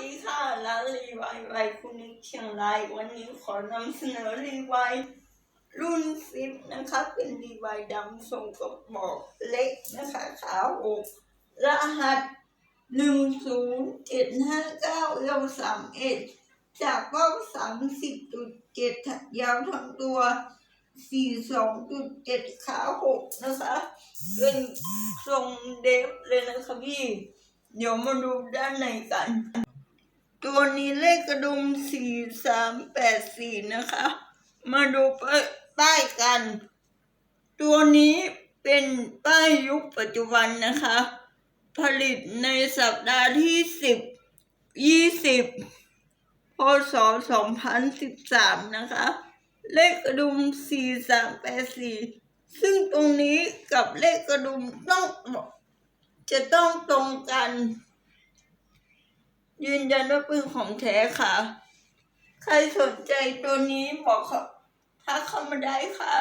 ดีค่ะร้านรีไวไวคุณนิกเชียงราย วันนี้ขอนำเสนอรีไวรุ่นซิปนะคะ เป็นรีไวดำทรงกระบอกเล็กนะคะขาหกรหัสหนึ่งศูนย์เจ็ดห้าเก้าเอวสามเอ็ดจากเป้าสามสิบจุดเจ็ดยาวทั้งตัวสี่สองจุดเจ็ดขาหกนะคะ เป็นทรงเดฟเลยนะคะพี่ เดี๋ยวมาดูด้านในกัน ตัวนี้เลขกระดุม4384นะคะ มาดูป้ายกัน ตัวนี้เป็นป้ายยุคปัจจุบันนะคะ ผลิตในสัปดาห์ที่10 20พศ2013นะคะ เลขกระดุม4384ซึ่งตรงนี้กับเลขกระดุมต้องจะต้องตรงกัน ยืนยันว่าปืนของแท้ค่ะ ใครสนใจตัวนี้บอกเขาทักเข้ามาได้ค่ะ